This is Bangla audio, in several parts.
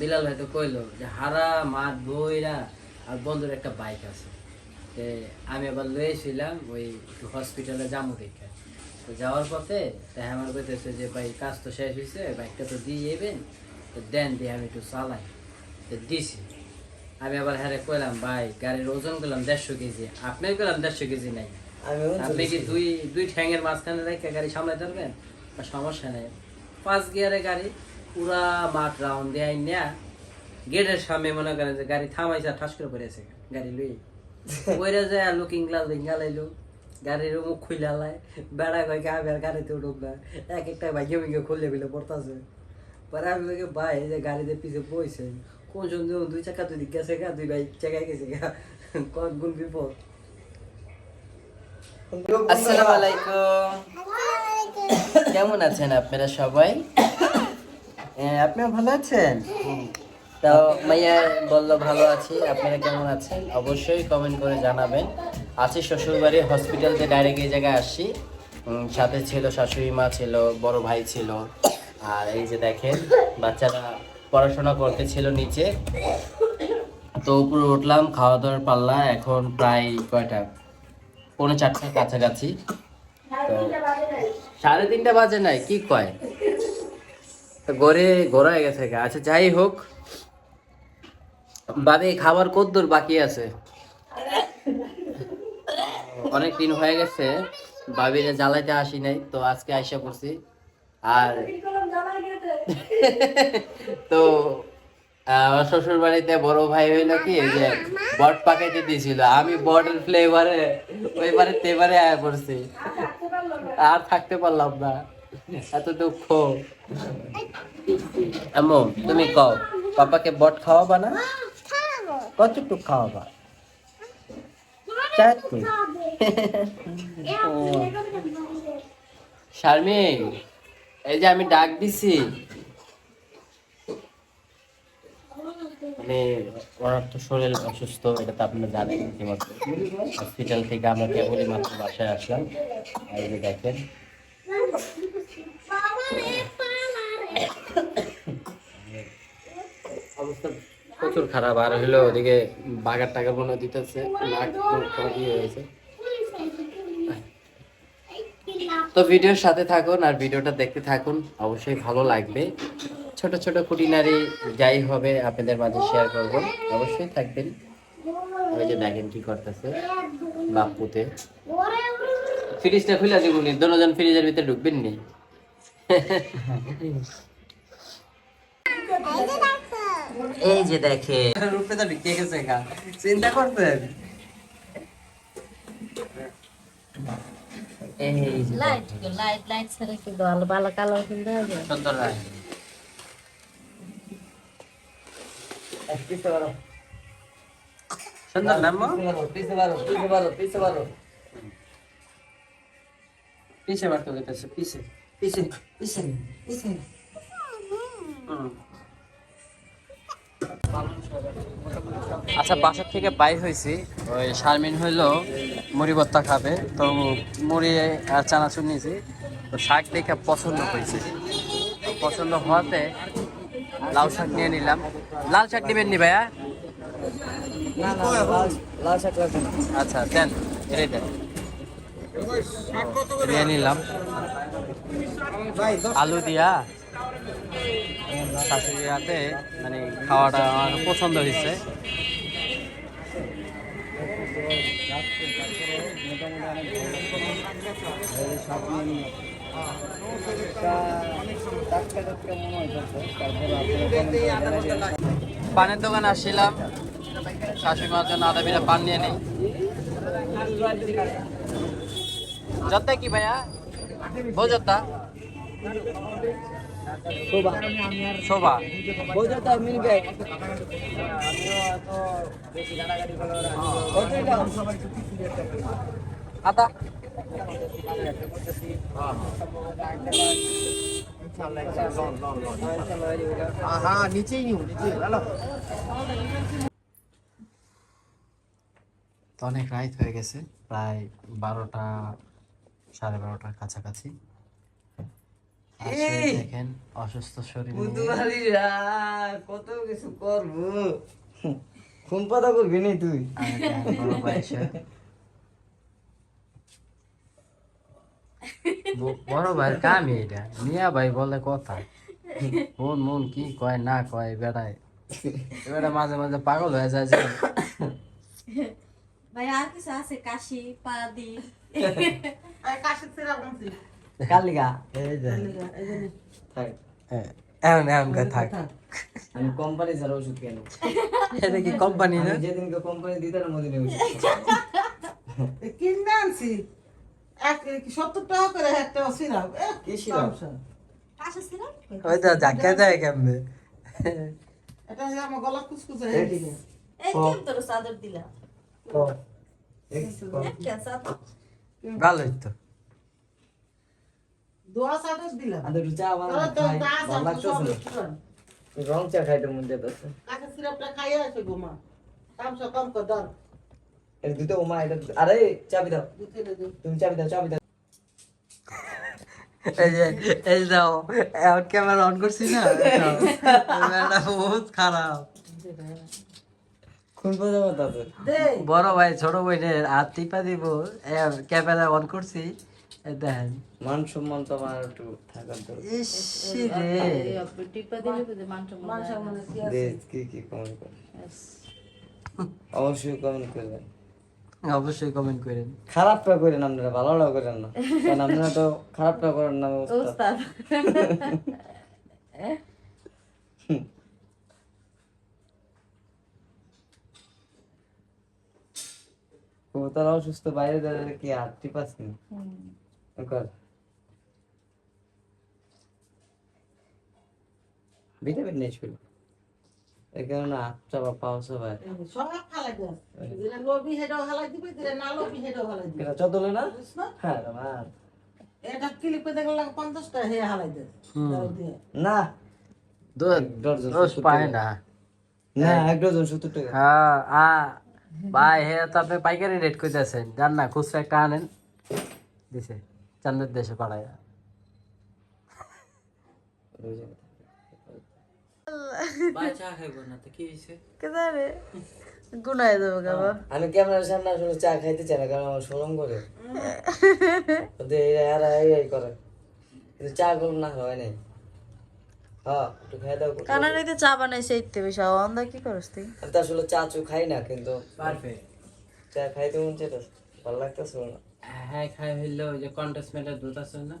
বিলাল হয়তো কইলো যে হারা মাঠ বইরা আর বন্ধুর একটা বাইক আছে। তে আমি আবার লয়েছিলাম ওই হসপিটালে যাব দেখে। তো যাওয়ার পথে তাই আমার কইতেছে যে ভাই কাজ তো শেষ হয়েছে বাইকটা তো দিয়ে যাবেন তো দেন দিয়ে আমি একটু চালাই। তো দিছি। আমি আবার হ্যাঁ কইলাম ভাই গাড়ির ওজন করলাম দেড়শো কেজি। আপনিও করলাম দেড়শো কেজি নাই। আপনি কি দুই দুই ঠ্যাঙের মাঝখানে রেখে গাড়ি সামলাতে পারবেন আর সমস্যা নেই। পাঁচ গিয়ারে গাড়ি পুরা মাঠ রাউন্ড দিয়ে নেয়া গেটের সামনে মনে করেন যে গাড়ি থামাইছে ঠাস করে পড়েছে গাড়ি লুই। ওইরা যায় লুকিং গ্লাস ভেঙ্গা লাইলো গাড়ির মুখ খুলে লাই বেড়া কয় কে আমি আর গাড়িতে উঠুক না। এক একটা ভাইকে ভেঙে খুললে খুলে পড়তাছে। পরে আমি বলি, ভাই যে গাড়িতে পিছে বইছে কোন সন্দেহ দুই চাকা দুই দিক গেছে গা দুই ভাই চাকায় গেছে গা কোন কোন বিপদ? আসসালামু আলাইকুম। কেমন আছেন আপনারা সবাই? আপনিও ভালো আছেন? তো মাইয়া বলল ভালো আছি আপনারা কেমন আছেন? অবশ্যই কমেন্ট করে জানাবেন। আছি শ্বশুরবাড়ি হসপিটালতে ডাইরেক্ট এই জায়গায় আসি সাথে ছিল শাশুড়ি মা ছিল বড় ভাই ছিল। আর এই যে দেখেন বাচ্চারা পড়াশোনা করতে ছিল নিচে। তো উপরে উঠলাম খাওয়া দাওয়ার পাল্লা এখন প্রায় কয়টা? পৌনে চারটার কাছাকাছি। তো সাড়ে তিনটা বাজে নাই কি কয়? গড়ে গড়ায় গেছে আচ্ছা যাই হোক, বাদে খাবার কদ্দূর বাকি আছে? অনেক দিন হয়ে গেছে বাবিরে জ্বালাইতে আসি নাই, তো আজকে আইসা পড়ছি। আর তো আমার শ্বশুর বাড়িতে বড় ভাই হইল কি যে বট পাকাইতে দিয়েছিল। আমি বটের ফ্লেভারে ওইবারে তেবারে আয়া পড়ছি। আর থাকতে পারলাম না। এত দুঃখ। আম্মু তুমি কও পাপাকে বট খাওয়াবা না? কতটুকু খাওয়াবা? চারটে। শারমিন এই যে আমি ডাক দিছি। মানে ওনার তো শরীর অসুস্থ, এটা তো আপনারা জানেন ইতিমধ্যে। হসপিটাল থেকে আমরা কেবলই মাত্র বাসায় আসলাম। আর দেখেন। প্রচুর খারাপ। আর হলো ওদিকে বাগার টাকার মনে দিতেছে তো ভিডিওর সাথে থাকুন আর ভিডিওটা দেখতে থাকুন। অবশ্যই ভালো লাগবে। ছোট ছোট কুটিনারি যাই হবে আপনাদের মাঝে শেয়ার করব। অবশ্যই থাকবেন। ওই যে দেখেন কি করতেছে বাপুতে ফ্রিজটা খুলে দিব নি দুজন ফ্রিজের ভিতরে ঢুকবেন নি? এই যে দেখে রূপে তো গেছে গা। চিন্তা করতেন লাইট লাইট লাইট ছাড়া কি ভালো ভালো কালার কিনতে সুন্দর রায় সুন্দর নাম পিছে বারো পিছে বারো পিছে বারো পিছে পিছে। পিছে পিছে হুম। আচ্ছা বাসার থেকে বাইর হয়েছি। ওই শারমিন হইল মুড়ি ভর্তা খাবে। তো মুড়ি আর চানাচুর নিয়েছি। তো শাক দেখে পছন্দ হয়েছে। তো পছন্দ হওয়াতে লাউ শাক নিয়ে নিলাম। লাল শাক নেবেন নি ভাইয়া? লাল শাক লাগবে না। আচ্ছা দেন এটাই দেন নিয়ে নিলাম। আলু দিয়া শাশুড়ি হাতে মানে খাওয়াটা আমার পছন্দ হয়েছে। পানের দোকানে আসছিলাম। শাশুড়ি মার জন্য আধা বিরা পান নিয়ে নেই যত্তা কি ভাইয়া? বোঝতা শোভা। শোভা। মিল গে আতা? হ্যাঁ নিচেই নিউ নিচে তো অনেক রাত হয়ে গেছে প্রায় বারোটা সাড়ে বারোটার কাছাকাছি! দেখেন অসুস্থ শরীর কত কিছু করব? খুন পাতা করবি নি তুই? বড় ভাই কামই এটা। মিয়া ভাই বলে কথা। মন মন কি কয় না কয় বেড়ায়। বেড়া মাঝে মাঝে পাগল হয়ে যায় যে। ভাই আর কিছু আছে কাশি পাদি কালিকা এই যে থাক এ- এমন এমন করে থাক আমি কোম্পানি ছাড়া ওষুধ কেন এটা কি কোম্পানি না যেদিনকে কোম্পানি দিতে না মদিনে ওষুধ কিনে আনছি এক সত্তর টাকা করে একটা সিরাপ কি সিরাপ? কাশি ওই তো ঝাঁকে যায় কেমনে এটা আমার গলা কুচকুচে হয়ে দিকে এই কেন তোর চাদর দিলা দোয়া দিলাম আর চা বানানো তোরা তো খাই, চা ভালো লাগতেছে রং চা খাইতে মন যেতেছে কাকে সিরাপটা খাইয়ে আছে গোমা কাম কম কর দর এটা দিতে ওমা এটা আরে চাবি দাও তুমি চাবি দাও চাবি দাও এই যে এই দাও ক্যামেরা অন করছি না বহুত খারাপ বড় ভাই ছোট ভাইনের আর টিপা দিব। ক্যামেরা অন করছি। দেখেন। মান সম্মান তো আমার একটু থাকার দরকার। কি কি কমেন্ট করে অবশ্যই কমেন্ট করবেন অবশ্যই কমেন্ট করেন। খারাপটা করেন আপনারা ভালোটাও করেন না। কারণ আপনারা তো খারাপটা করেন না ওস্তাদ। ওস্তাদ ও তারা অসুস্থ বাইরে দাঁড়িয়ে কি আর টিপাস নি কর ভিটামিন নেই ছিল এই কারণে আটটা বা পাও সবাই। সব ফালাই দে দিলে লবি হেডও হালাই দিবি দিলে না লবি হেডও হালাই দিবি। এটা চতলে না? হ্যাঁ আমার এটা ক্লিপে দেখলে পঞ্চাশ টাকা হে হালাই দে না। ডজন পায় না। না এক ডজন সত্তর টাকা। হ্যাঁ আ ভাই হে তো আপনি পাইকারি রেট কইতেছেন। জান না খুচরা একটা আনেন। দিছে চান্দের দেশে পাড়ায় চা আমি ক্যামেরার সামনে আসলে খাইতে চাই না কারণ আমার শরম করে। করে। চা না হয় নাই। হ্যাঁ একটু খাই দাও কানা রইতে চা বানাইছে ইতে বেশি অন্ধ কি করস তুই? আমি তো আসলে চা চু খাই না কিন্তু পারফেক্ট চা খাইতে মন চাইতে ভালো লাগতেছে না হ্যাঁ। খাই হইল ওই যে কন্টেস্টমেন্টের দুধ আছে না?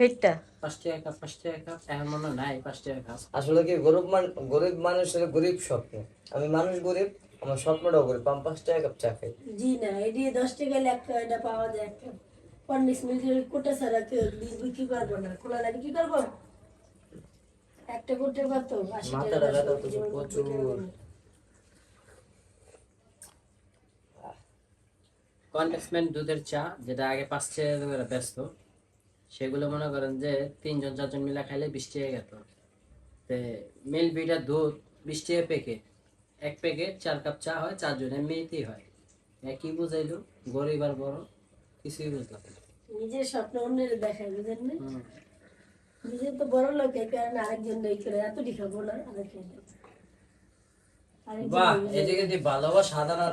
ফেটটা? পাঁচ টাকা কাপ পাঁচ টাকা কাপ এখন নাই পাঁচ টাকা কাপ আসলে কি গরিব মান গরিব মানুষের গরিব স্বপ্ন। আমি মানুষ গরিব আমার স্বপ্নটাও গরিব আমি পাঁচ টাকা কাপ চা খাই। জি না এটি দশ টাকা একটা এটা পাওয়া যায় একটা। পঞ্চাশ মিনিটের কোটা ছাড়া কেউ বিক্রি করব না খোলা লাগে কি করব? একটা কত মাথাটা ব্যথা তো প্রচুর। দুধের চা যেটা আগে পাঁচ টাকা করে ব্যস্ত সেগুলো মনে করেন যে তিনজন চারজন মিলা খাইলে বিশ টাকা গেত তে মিল বিটার দুধ বিশ টাকা প্যাকেট এক প্যাকেট চার কাপ চা হয় চারজন এমনিতেই হয়। একই বুঝাইলো? গরিব আর বড় কিছুই বুঝলাম নিজের স্বপ্ন অন্যের দেখায় বুঝেন না নিজের তো বড় লোক এই কারণে আরেকজন এত খাব না আরেকজন আরেকজন বাহ এদিকে দিয়ে ভালোবাসা সাধারণ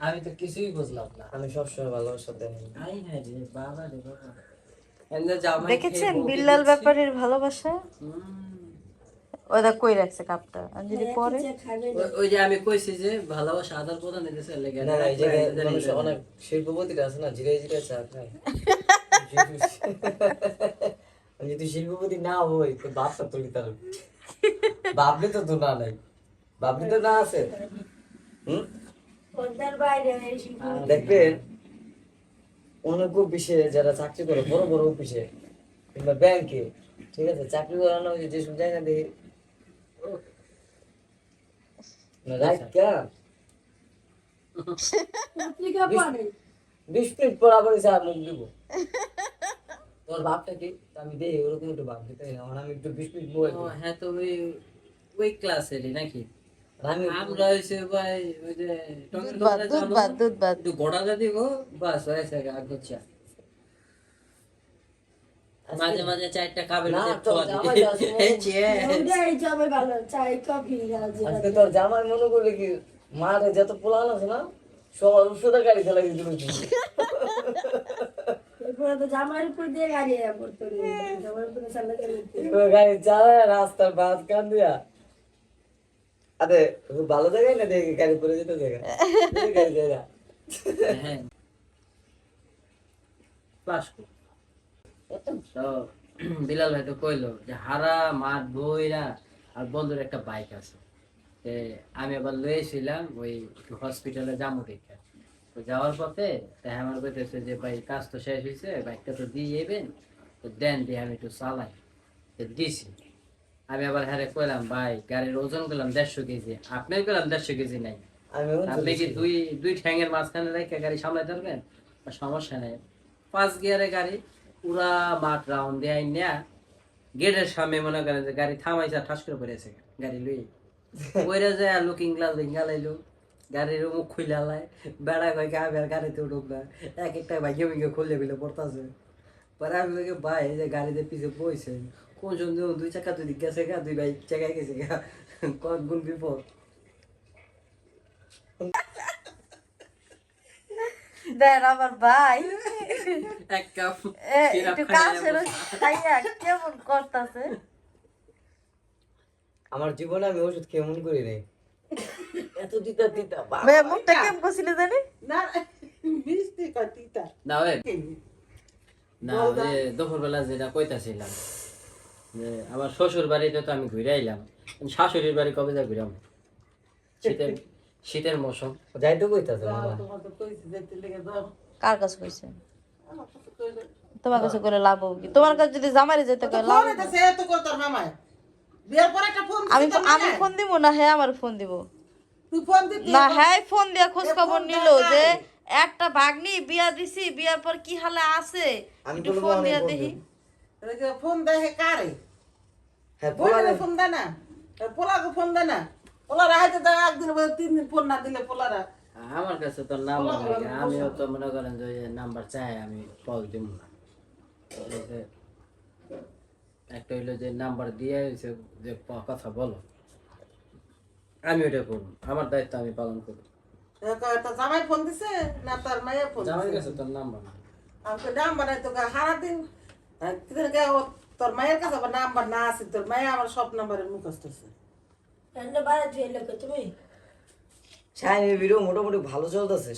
আমি তো কিছুই বুঝলাম না। আমি সবসময় ভালোবাসা দেয় আই হ্যাঁ রে বাবা রে বাবা। দেখেছেন বিল্লাল ব্যাপারের ভালোবাসা? ওটা কই রাখছে কাপটা? যদি পরে? ওই- যে আমি কইছি যে ভালোবাসা আদার প্রদান এদেশে লেগে না এই জায়গায় মানুষ অনেক শিল্পপতিরা আছে না জিরে জিরে চা খায়। আমি যদি শিল্পপতি না হই তো বাপটা তুলি তার বাবলি তো তো না নাই। বাবলি তো না আছে। দেখবেন অনেক অফিসে যারা চাকরি করে বড় বড় অফিসে কিংবা ব্যাংকে ঠিক আছে চাকরি করানো হয়েছে যেসব জায়গা দেখে বিশ মিনিট পর আবার মুখ দিব তোর বাপটা কি আমি দেই ওরকম একটু বাপ দিতে আমার আমি একটু বিশ মিনিট মোবাইল হ্যাঁ তো ওই ওই ক্লাসেরই নাকি? আমি আমরা হইছে ভাই ওই যে একটু গোটা দিব বাস হয়েছে মাঝে মাঝে চারটা কাপের না, জামাই আজকে তোর মনে করলে কি মাঠে যত পোলান আছে না সবার ওষুধের গাড়ি চালাই দিতে জামার উপর দিয়ে গাড়ি পড়তো জামার উপরে গাড়ি গাড়ি রাস্তার বাস কান দিয়া আরে ভালো জায়গায় না দেখি? গাড়ি পরে যেতে জায়গা? গাড়ি জায়গা হ্যাঁ। বিলাল ভাই তো কইলো যে হারা মাঠ বইরা আর বন্ধুর একটা বাইক আছে। আমি আবার লয়েছিলাম ওই হসপিটালে যাব দেখে। যাওয়ার পথে তাই আমার কইতেছে যে ভাই কাজ তো শেষ হয়েছে বাইকটা তো দিয়ে যাবেন তো দেন দিয়ে আমি একটু চালাই। তো দিছি। আমি আবার হ্যাঁ কইলাম ভাই গাড়ির ওজন করলাম দেড়শো কেজি আপনি করলাম দেড়শো কেজি নাই। আপনি কি দুই দুই ঠ্যাঙের মাঝখানে রেখে গাড়ি সামলাতে পারবেন আর সমস্যা নেই। পাঁচ গিয়ারে গাড়ি পুরা মাঠ রাউন্ড দিয়ে আইন গেটের সামনে মনে করেন যে গাড়ি থামাইছে ঠাস করে পড়েছে গাড়ি লুই ওইরা যায় লুকিং গ্লাস লিঙ্গা লাইলো। গাড়ির মুখ খুলে লাই বেড়া কয় আমি আর গাড়িতে উঠুক না। এক একটা ভাইকে খুললে খুলে পড়তাছে। পরে আমি ওকে ভাই যে গাড়িতে পিছে বইছে কোন সময় দুই চাকা দুই দিক গেছে গা দুই ভাই চাকায় গেছে গা। কোন কোন বিপদ? দেন আমার ভাই। এক কাপ একটু খাইয়া খাইয়া কেমন করতেছে? আমার জীবনে আমি ওষুধ কেমন করি নাই। এত তিতা তিতা বাবা। ভাই মুখটা কেমন করছিলে জানি? না মিষ্টি কয় তিতা। না ওই না ওই যে দুপুরবেলা যেটা কইতাছিলাম যে আমার শ্বশুর বাড়িতে তো আমি ঘুরে আইলাম। আমি শাশুড়ির বাড়ি কবে যা ঘুরাম? শীতের শীতের মৌসুম। কইতাছে মামা। দাও। কার কাছে কইছে? আমার কাছে কইলে তোমার কাছে করে লাভ হবে তোমার কাছে যদি জামাইরে যেতে কয় লাভ ফোন এসেছে এত কই তোর মামায়। বিয়ের পর একটা ফোন আমি আমি ফোন দিব না হ্যাঁ আমার ফোন দিব। তুই ফোন দিতি না হ্যাঁ ফোন দিয়া খোঁজ খবর নিল যে একটা ভাগ্নি বিয়া দিছি বিয়ার পর কি হালে আছে? একটু ফোন দিয়া দেখি। দিব। ফোন দেয় হে কারে? হ্যাঁ ফোন দেয় না? পোলাকে ফোন দেয় না? পোলারা হাইতে দেয় একদিন তিন দিন ফোন না দিলে পোলারা। আমার কাছে তো নাম্বার আমিও তো মনে করেন যে নাম্বার চাই আমি কল দিব না। একটা হইল যে নাম্বার দিয়ে হইছে যে কথা বলো। আমি ওটা করব। আমার দায়িত্ব আমি পালন করব। তোর জামাই ফোন দিছে? না তোর মায়ের ফোন কাছে তোর নাম্বার আমাকে নাম্বার নাই তো সারা দিন তোর মায়ের কাছে আবার নাম্বার না আছে তোর মায়ের আমার সব নাম্বারের মুখস্থ আছে। তুমি? মোটামুটি ভালো চলতেছে।